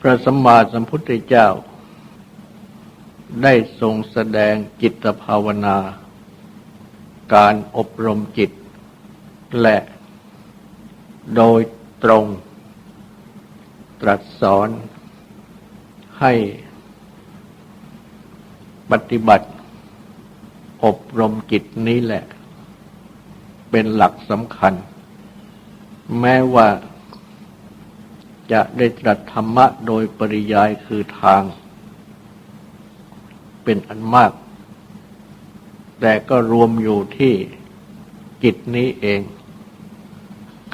พระสัมมาสัมพุทธเจ้า ได้ทรงแสดงจิตภาวนา การอบรมจิต และโดยตรง ตรัสสอนให้ปฏิบัติ อบรมจิตนี้แหละ เป็นหลักสำคัญ แม้ว่า จะได้ตรัสธรรมะโดยปริยายคือทาง เป็นอันมาก แต่ก็รวมอยู่ที่จิตนี้เอง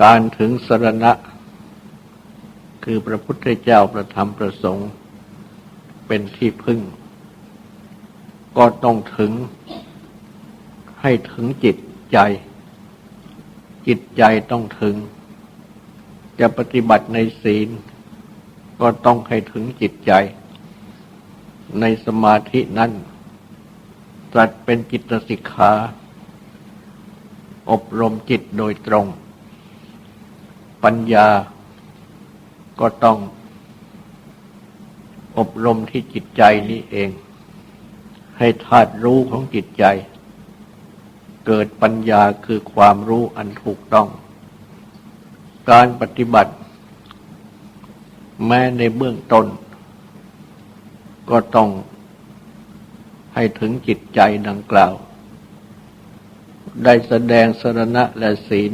การถึงสรณะ คือพระพุทธเจ้าประธรรมประสงค์ เป็นที่พึ่ง ก็ต้องถึง ให้ถึงจิตใจ จิตใจต้องถึง จะปฏิบัติในศีล ก็ต้องให้ถึงจิตใจ ในสมาธินั้นตรัสเป็นจิตสิกขาอบรมจิตโดยตรง ปัญญาก็ต้องอบรมที่จิตใจนี้เอง ให้ธาตุรู้ของจิตใจ เกิดปัญญาคือความรู้อันถูกต้อง การปฏิบัติ แม้ในเบื้องต้น ก็ต้องให้ถึงจิตใจดังกล่าว ได้แสดงสรณะและศีล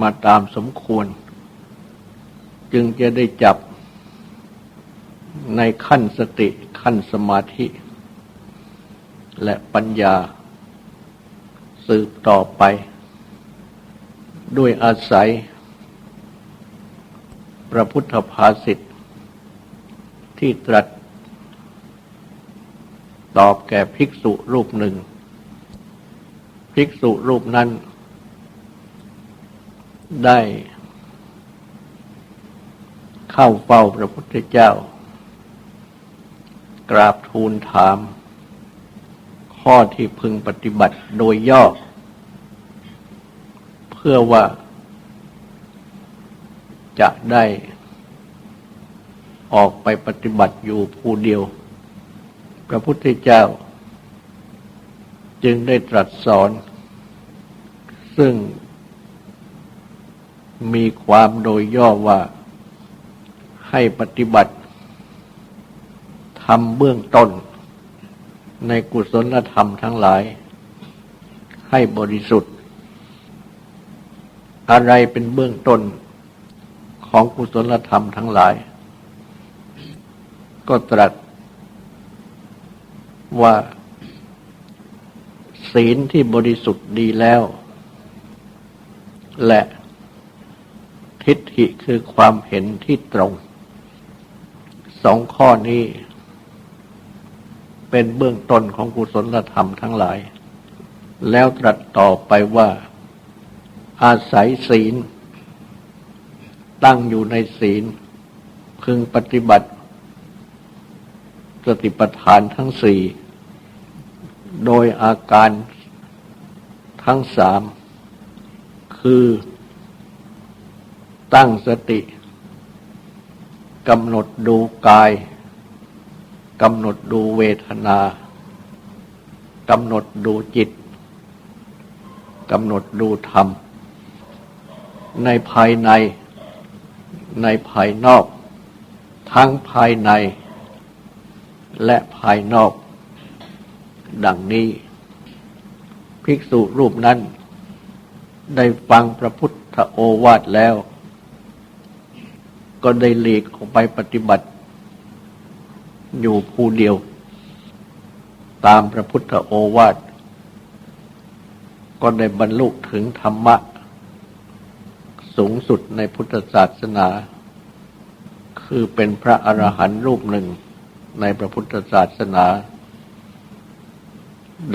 มาตามสมควร จึงจะได้จับในขั้นสติขั้นสมาธิ และปัญญา สืบต่อไป ด้วยอาศัย พระพุทธภาษิตที่ตรัส ตอบแก่ภิกษุรูปหนึ่ง ภิกษุรูปนั้น ได้ เข้าเฝ้าพระพุทธเจ้า กราบทูลถาม ข้อที่พึงปฏิบัติโดยย่อ พื่อว่าจะได้ออกไปปฏิบัติอยู่ผู้เดียว พระพุทธเจ้า จึงได้ตรัสสอน ซึ่งมีความโดยย่อว่าให้ปฏิบัติทำเบื้องต้น ในกุศลธรรมทั้งหลาย ให้บริสุทธิ อะไรเป็นเบื้องต้นของกุศลธรรมทั้งหลาย ก็ตรัสว่าศีลที่บริสุทธิ์ดีแล้ว และทิฏฐิคือความเห็นที่ตรง สองข้อนี้ เป็นเบื้องต้นของกุศลธรรมทั้งหลาย แล้วตรัสต่อไปว่า อาศัยศีล ตั้งอยู่ในศีล พึงปฏิบัติ สติปัฏฐานทั้งสี่ โดยอาการทั้งสาม คือตั้งสติกำหนดดูกายกำหนดดูเวทนากำหนดดูจิตกำหนดดูธรรม ในภายใน ในภายนอก ทั้งภายใน และภายนอก ดังนี้ ภิกษุรูปนั้น ได้ฟังพระพุทธโอวาทแล้ว ก็ได้หลีกออกไปปฏิบัติ อยู่ผู้เดียว ตามพระพุทธโอวาทก็ได้บรรลุถึงธรรมะ สูงสุดในพุทธศาสนา คือเป็นพระอรหันต์รูปหนึ่งในพระพุทธศาสนา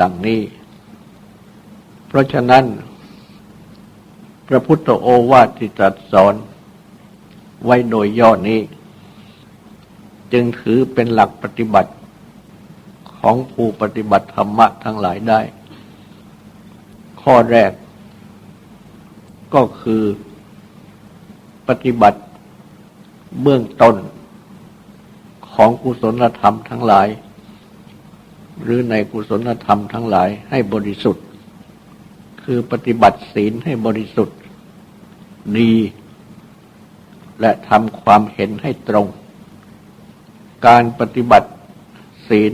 ดังนี้ เพราะฉะนั้น พระพุทธโอวาทที่ตรัสสอนไว้โดยย่อนี้ จึงถือเป็นหลักปฏิบัติของผู้ปฏิบัติธรรมะทั้งหลายได้ ข้อแรกก็คือ ปฏิบัติเบื้องต้นของกุศลธรรมทั้งหลาย หรือในกุศลธรรมทั้งหลายให้บริสุทธิ์ คือปฏิบัติศีลให้บริสุทธิ์ ดี และทำความเห็นให้ตรง การปฏิบัติศีล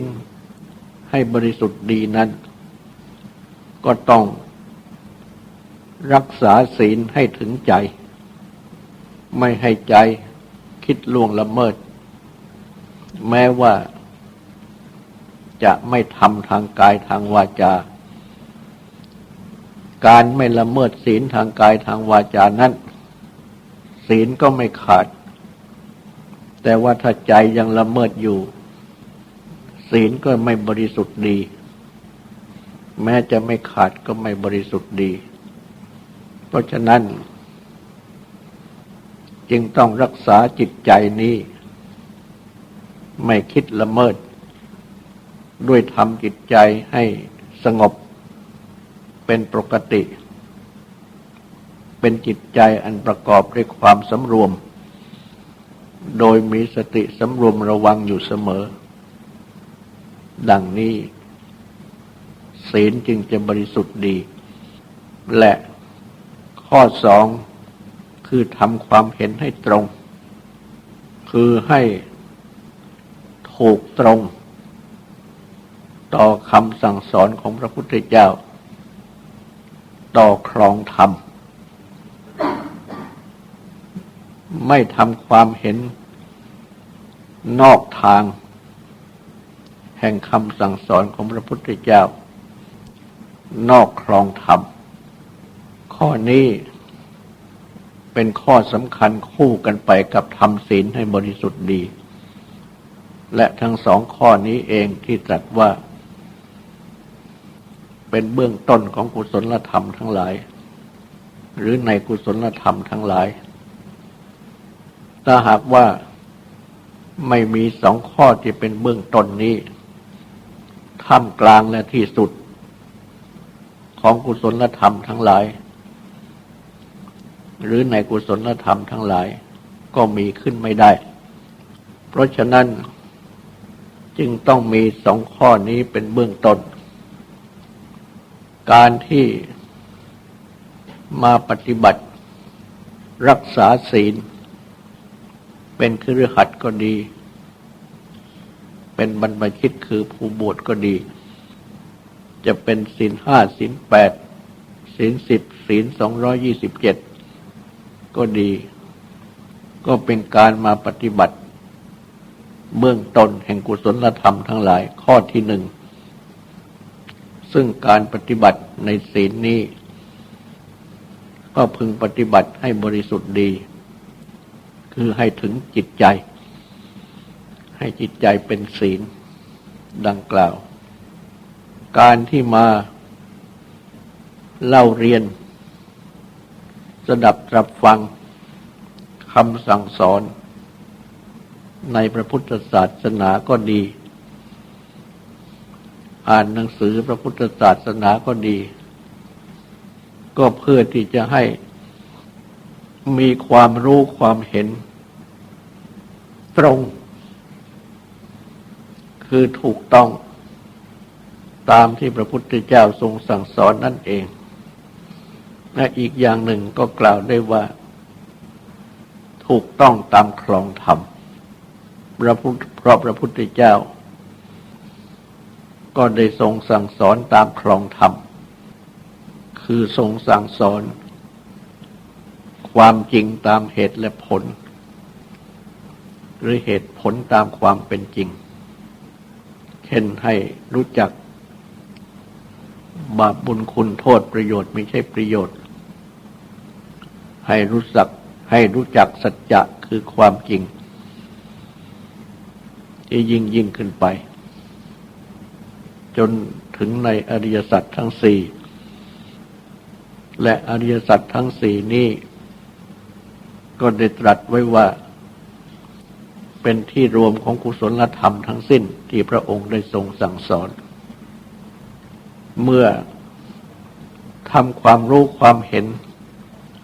ให้บริสุทธิ์ดีนั้น ก็ต้องรักษาศีลให้ถึงใจ ไม่ให้ใจคิดล่วงละเมิด แม้ว่าจะไม่ทำทางกายทางวาจา การไม่ละเมิดศีลทางกายทางวาจานั้น ศีลก็ไม่ขาด แต่ว่าถ้าใจยังละเมิดอยู่ ศีลก็ไม่บริสุทธิ์ดี แม้จะไม่ขาดก็ไม่บริสุทธิ์ดี เพราะฉะนั้น จึงต้องรักษาจิตใจนี้ ไม่คิดละเมิด ด้วยทำจิตใจให้สงบเป็นปกติ เป็นจิตใจอันประกอบด้วยความสำรวม โดยมีสติสำรวมระวังอยู่เสมอ ดังนี้ ศีลจึงจะบริสุทธิ์ดี และข้อสอง คือทำความเห็นให้ตรง คือให้ถูกตรง ต่อคำสั่งสอนของพระพุทธเจ้า ต่อครองธรรม ไม่ทำความเห็นนอกทาง แห่งคำสั่งสอนของพระพุทธเจ้า นอกครองธรรม ข้อนี้ เป็นข้อสำคัญคู่กันไปกับทำศีลให้บริสุทธิ์ดี และทั้งสองข้อนี้เองที่ตรัสว่า เป็นเบื้องต้นของกุศลธรรมทั้งหลาย หรือในกุศลธรรมทั้งหลาย ถ้าหากว่าไม่มีสองข้อที่เป็นเบื้องต้นนี้ท่ามกลางและที่สุด ของกุศลธรรมทั้งหลาย หรือในกุศลธรรมทั้งหลาย ก็มีขึ้นไม่ได้ เพราะฉะนั้นจึงต้องมีสองข้อนี้เป็นเบื้องต้น การที่มาปฏิบัติ รักษาศีล เป็นครือขัดก็ดี เป็นบรรพชิตคือผู้บวชก็ดี จะเป็นศีลห้าศีลแปดศีลสิบศีลสองร้อยี่สิบเจ็ด ก็ดี ก็เป็นการมาปฏิบัติ เบื้องต้นแห่งกุศลธรรมทั้งหลายข้อที่หนึ่ง ซึ่งการปฏิบัติในศีลนี้ ก็พึงปฏิบัติให้บริสุทธิ์ดี คือให้ถึงจิตใจ ให้จิตใจเป็นศีลดังกล่าว การที่มาเล่าเรียน สดับรับฟังคำสั่งสอน ในพระพุทธศาสนาก็ดี อ่านหนังสือพระพุทธศาสนาก็ดี ก็เพื่อที่จะให้มีความรู้ความเห็น ตรง คือถูกต้องตามที่พระพุทธเจ้าทรงสั่งสอนนั่นเอง และอีกอย่างหนึ่งก็กล่าวได้ว่า ถูกต้องตามครองธรรมพระพุทธเพราะพระพุทธเจ้า ก็ได้ทรงสั่งสอนตามครองธรรม คือทรงสั่งสอน ความจริงตามเหตุและผล หรือเหตุผลตามความเป็นจริง เช่นให้รู้จักบาปบุญคุณโทษประโยชน์ไม่ใช่ประโยชน์ ให้รู้จักให้รู้จักสัจจะคือความจริง ที่ยิ่งยิ่งขึ้นไป จนถึงในอริยสัจทั้งสี่และอริยสัจทั้งสี่นี้ ก็ได้ตรัสไว้ว่า เป็นที่รวมของกุศลธรรมทั้งสิ้นที่พระองค์ได้ทรงสั่งสอน เมื่อทำความรู้ความเห็น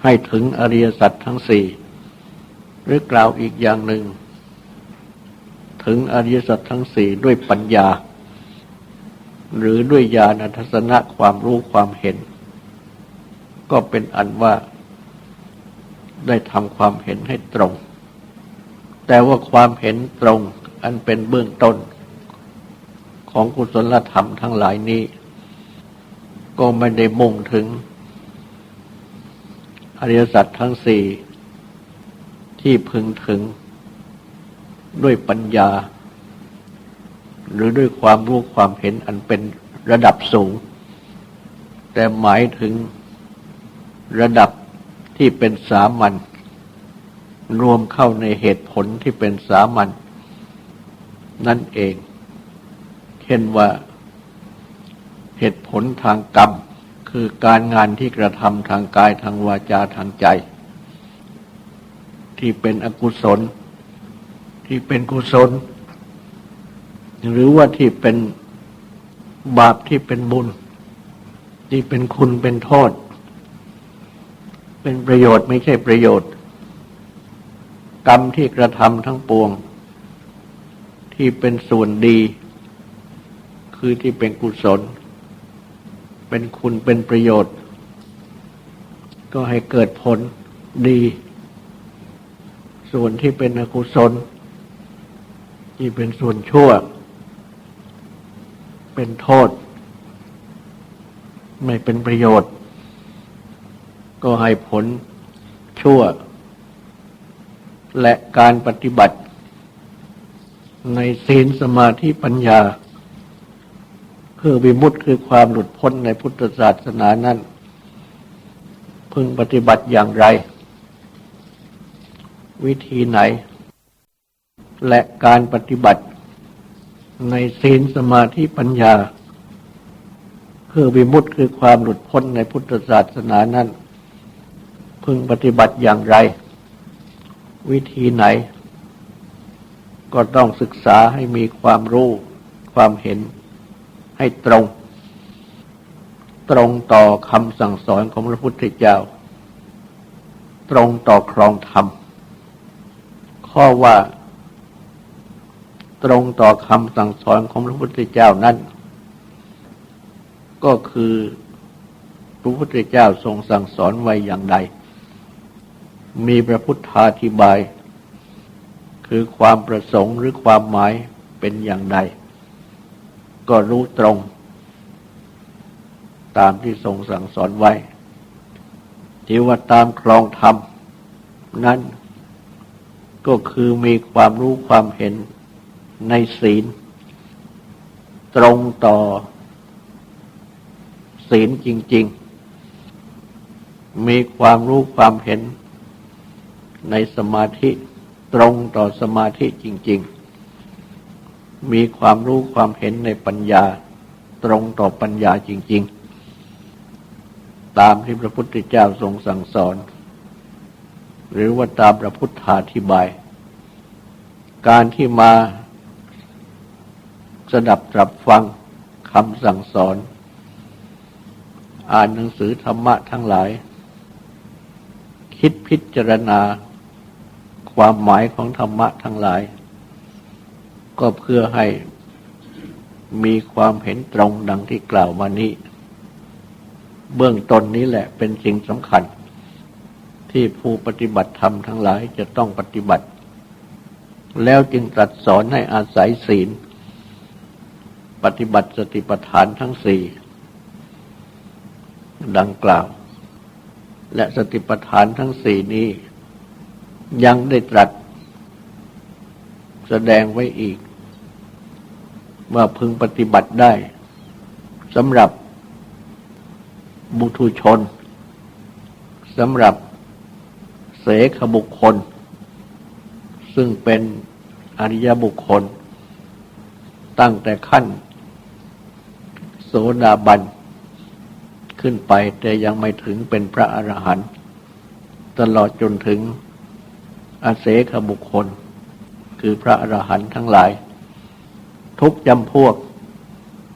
ให้ถึงอริยสัจทั้งสี่หรือกล่าวอีกอย่างหนึ่ง ถึงอริยสัจทั้งสี่ด้วยปัญญา หรือด้วยญาณทัศนะความรู้ความเห็น ก็เป็นอันว่าได้ทำความเห็นให้ตรง แต่ว่าความเห็นตรงอันเป็นเบื้องต้น ของกุศลธรรมทั้งหลายนี้ ก็ไม่ได้มุ่งถึง อริยสัจทั้งสี่ที่พึงถึงด้วยปัญญา หรือด้วยความรู้ความเห็นอันเป็นระดับสูง แต่หมายถึงระดับที่เป็นสามัญรวมเข้าในเหตุผลที่เป็นสามัญนั่นเอง เช่นว่าเหตุผลทางกรรม คือการงานที่กระทำทางกายทางวาจาทางใจ ที่เป็นอกุศล ที่เป็นกุศล หรือว่าที่เป็นบาปที่เป็นบุญ ที่เป็นคุณเป็นโทษ เป็นประโยชน์ไม่ใช่ประโยชน์ กรรมที่กระทำทั้งปวง ที่เป็นส่วนดี คือที่เป็นกุศล เป็นคุณเป็นประโยชน์ ก็ให้เกิดผลดี ส่วนที่เป็นอกุศลที่เป็นส่วนชั่ว เป็นโทษ ไม่เป็นประโยชน์ ก็ให้ผลชั่ว และการปฏิบัติ ในศีลสมาธิปัญญา เพื่อวิมุตติคือความหลุดพ้นในพุทธศาสนานั้น พึงปฏิบัติอย่างไร วิธีไหน และการปฏิบัติในศีลสมาธิปัญญาเพื่อวิมุตติคือความหลุดพ้นในพุทธศาสนานั้น พึงปฏิบัติอย่างไร วิธีไหน ก็ต้องศึกษาให้มีความรู้ความเห็น ให้ตรง ตรงต่อคำสั่งสอนของพระพุทธเจ้า ตรงต่อครองธรรม ข้อว่า ตรงต่อคำสั่งสอนของพระพุทธเจ้านั้น ก็คือพระพุทธเจ้าทรงสั่งสอนไว้อย่างใด มีพระพุทธาธิบาย คือความประสงค์หรือความหมายเป็นอย่างใด ก็รู้ตรง ตามที่ทรงสั่งสอนไว้ ที่ว่าตามครองธรรม นั้นก็คือมีความรู้ความเห็นในศีล ตรงต่อศีลจริง ๆ มีความรู้ความเห็นในสมาธิตรงต่อสมาธิจริง ๆ มีความรู้ความเห็นในปัญญาตรงต่อปัญญาจริง ๆ ตามที่พระพุทธเจ้าทรงสั่งสอน หรือว่าตามพระพุทธาธิบาย การที่มาสดับตรับฟังคำสั่งสอน อ่านหนังสือธรรมะทั้งหลาย คิดพิจารณาความหมายของธรรมะทั้งหลาย ก็เพื่อให้มีความเห็นตรงดังที่กล่าวมานี้ เบื้องต้นนี้แหละเป็นสิ่งสำคัญ ที่ผู้ปฏิบัติธรรมทั้งหลายจะต้องปฏิบัติ แล้วจึงตรัสสอนให้อาศัยศีล ปฏิบัติสติปัฏฐานทั้งสี่ดังกล่าว และสติปัฏฐานทั้งสี่นี้ ยังได้ตรัสแสดงไว้อีก ว่าพึงปฏิบัติได้สำหรับบุตุชนสำหรับเสขบุคคล ซึ่งเป็นอริยบุคคล ตั้งแต่ขั้น โสดาบัน ขึ้นไปแต่ยังไม่ถึงเป็นพระอรหันต์ตลอดจนถึงอาเสขบุคคล คือพระอรหันต์ทั้งหลาย ทุกจำพวก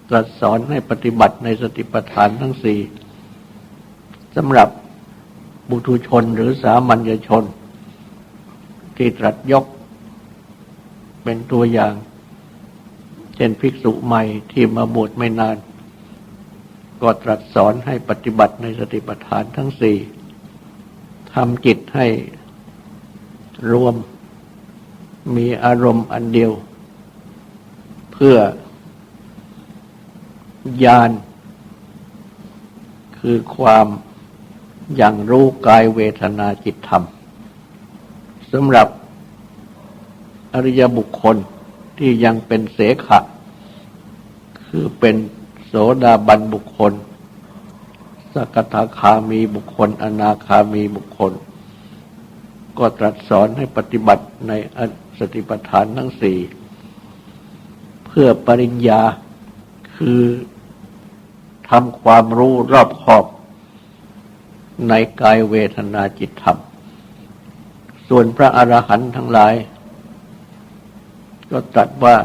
ตรัสสอนให้ปฏิบัติในสติปัฏฐานทั้งสี่สำหรับบุตุชนหรือสามัญชน ที่ตรัสยกเป็นตัวอย่าง เช่นภิกษุใหม่ที่มาบวชไม่นาน ก็ตรัสสอนให้ปฏิบัติในสติปัฏฐานทั้งสี่ทำจิตให้รวมมีอารมณ์อันเดียว เพื่อ ญาณคือความอย่างรู้กายเวทนาจิตธรรมสำหรับอริยบุคคลที่ยังเป็นเสขะ คือเป็นโสดาบันบุคคล สกทาคามีบุคคล อนาคามีบุคคล ก็ตรัสสอนให้ปฏิบัติในสติปัฏฐานทั้งสี่ พื่อปริญญา คือทำความรู้รอบขอบในกายเวทนาจิตธรรม ส่วนพระอรหันต์ทั้งหลาย ก็ตรัสว่า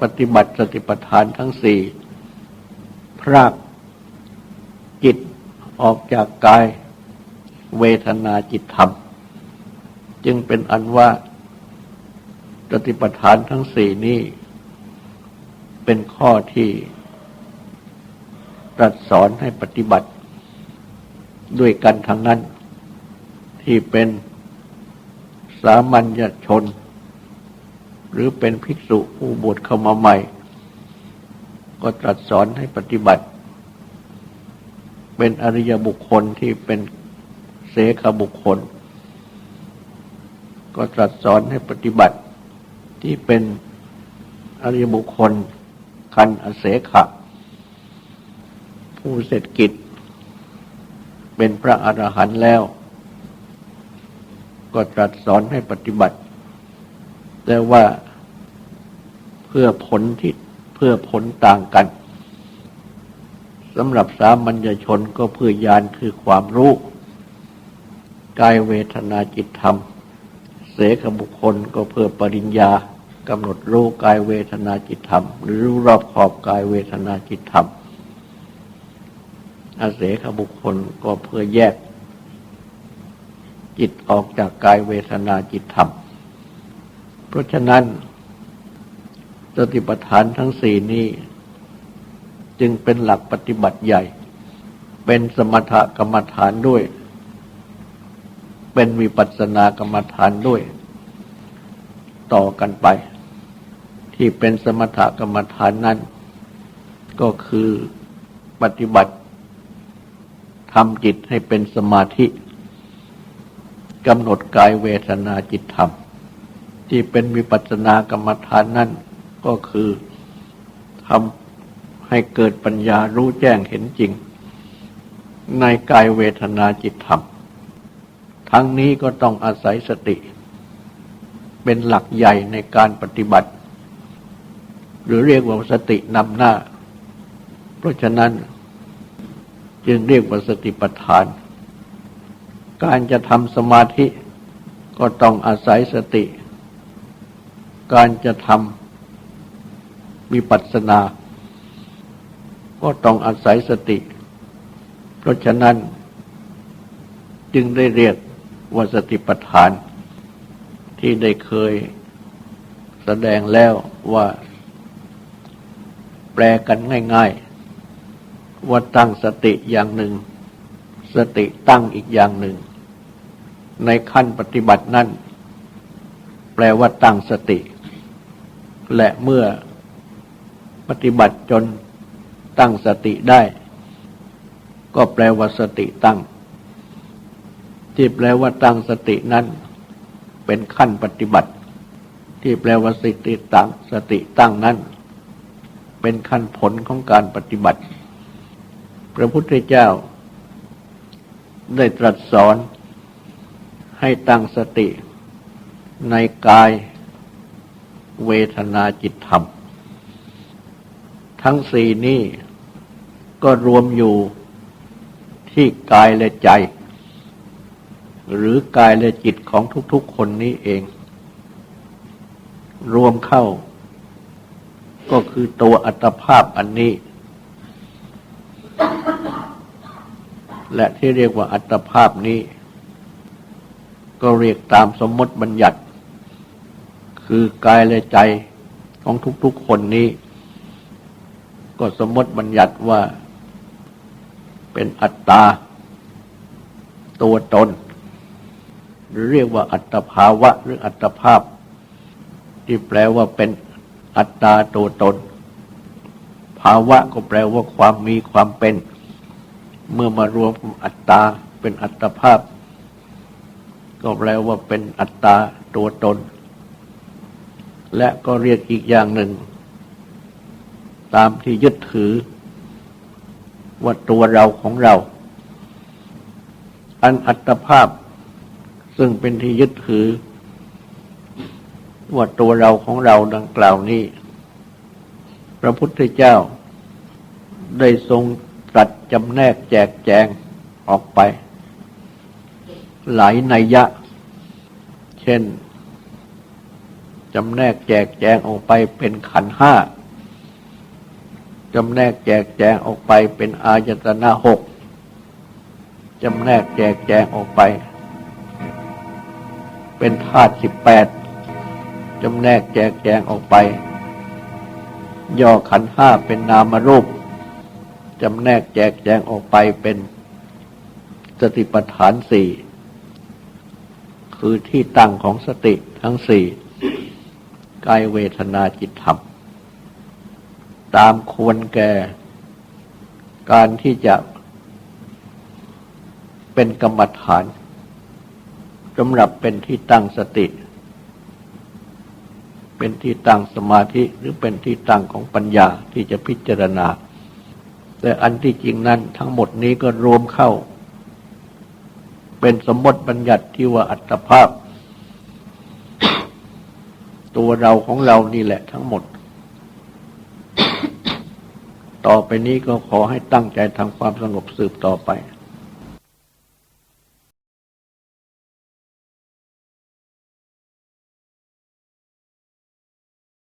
ปฏิบัติสติปัฏฐานทั้งสี่ พรากจิตออกจากกายเวทนาจิตธรรม จึงเป็นอันว่าสติปัฏฐานทั้งสี่นี้ เป็นข้อที่ตรัสสอนให้ปฏิบัติ ด้วยกันทั้งนั้น ที่เป็นสามัญชน หรือเป็นภิกษุผู้บวชเข้ามาใหม่ ก็ตรัสสอนให้ปฏิบัติ เป็นอริยบุคคลที่เป็นเสขบุคคล ก็ตรัสสอนให้ปฏิบัติที่เป็นอริยบุคคล คันอเสขะ ผู้เสร็จกิจ เป็นพระอรหันต์แล้ว ก็ตรัสสอนให้ปฏิบัติ แต่ว่าเพื่อผลที่เพื่อผลต่างกันสำหรับสามัญชนก็เพื่อยานคือความรู้กายเวทนาจิตธรรม เสขบุคคลก็เพื่อปริญญา กำหนดรู้กายเวทนาจิตธรรม หรือรู้รอบขอบกายเวทนาจิตธรรม อาเสขบุคคลก็เพื่อแยก จิตออกจากกายเวทนาจิตธรรม เพราะฉะนั้นสติปัฏฐานทั้งสี่นี้ จึงเป็นหลักปฏิบัติใหญ่ เป็นสมถกรรมฐานด้วย เป็นวิปัสสนากรรมฐานด้วย ต่อกันไป ที่เป็นสมถกรรมฐานนั้น ก็คือปฏิบัติทำจิตให้เป็นสมาธิกำหนดกายเวทนาจิตธรรม ที่เป็นวิปัสสนากรรมฐานนั่นก็คือทำให้เกิดปัญญารู้แจ้งเห็นจริง ในกายเวทนาจิตธรรม ทั้งนี้ก็ต้องอาศัยสติ เป็นหลักใหญ่ในการปฏิบัติ หรือเรียกว่าสตินำหน้า เพราะฉะนั้นจึงเรียกว่าสติปัฏฐาน การจะทำสมาธิก็ต้องอาศัยสติ การจะทำมีปัสนา ก็ต้องอาศัยสติ เพราะฉะนั้น จึงได้เรียกว่าสติปัฏฐานที่ได้เคยแสดงแล้วว่า แปลกันง่าย ๆ ว่าตั้งสติอย่างหนึ่ง สติตั้งอีกอย่างหนึ่ง ในขั้นปฏิบัตินั้นแปลว่าตั้งสติ และเมื่อปฏิบัติจนตั้งสติได้ ก็แปลว่าสติตั้ง ที่แปลว่าตั้งสตินั้น เป็นขั้นปฏิบัติ ที่แปลว่าสติตั้งสติตั้งนั้น เป็นขั้นผลของการปฏิบัติ พระพุทธเจ้า ได้ตรัสสอนให้ตั้งสติในกายเวทนาจิตธรรม ทั้งสี่นี้ก็รวมอยู่ที่กายและใจ หรือกายและจิตของทุกๆคนนี้เอง รวมเข้า ก็คือตัวอัตภาพอันนี้ และที่เรียกว่าอัตภาพนี้ ก็เรียกตามสมมติบัญญัติ คือกายและใจของทุกๆคนนี้ ก็สมมติบัญญัติว่าเป็นอัตตา ตัวตน หรือเรียกว่าอัตภาวะ หรืออัตภาพ ที่แปลว่าเป็น อัตตาตัวตน ภาวะก็แปลว่าความมีความเป็น เมื่อมารวมอัตตาเป็นอัตภาพ ก็แปลว่าเป็นอัตตาตัวตน และก็เรียกอีกอย่างหนึ่ง ตามที่ยึดถือ ว่าตัวเราของเรา อันอัตภาพ ซึ่งเป็นที่ยึดถือ ว่าตัวเราของเราดังกล่าวนี้ พระพุทธเจ้า ได้ทรงตรัสจำแนกแจกแจงออกไป หลายนัยยะ เช่นจำแนกแจกแจงออกไปเป็นขันห้าจำแนกแจกแจงออกไปเป็นอายตนะหกจำแนกแจกแจงออกไป เป็นธาตุสิบแปด จำแนกแจกแจงออกไป ย่อขันห้าเป็นนามรูป จำแนกแจกแจงออกไปเป็นสติปัฏฐานสี่ คือที่ตั้งของสติทั้งสี่กายเวทนาจิตธรรม ตามควรแก่ การที่จะเป็นกรรมฐานสำหรับเป็นที่ตั้งสติ เป็นที่ตั้งสมาธิหรือเป็นที่ตั้งของปัญญาที่จะพิจารณา แต่อันที่จริงนั้นทั้งหมดนี้ก็รวมเข้า เป็นสมมติบัญญัติที่ว่าอัตภาพ ตัวเราของเรานี่แหละทั้งหมด ต่อไปนี้ก็ขอให้ตั้งใจทำความสงบสืบต่อไป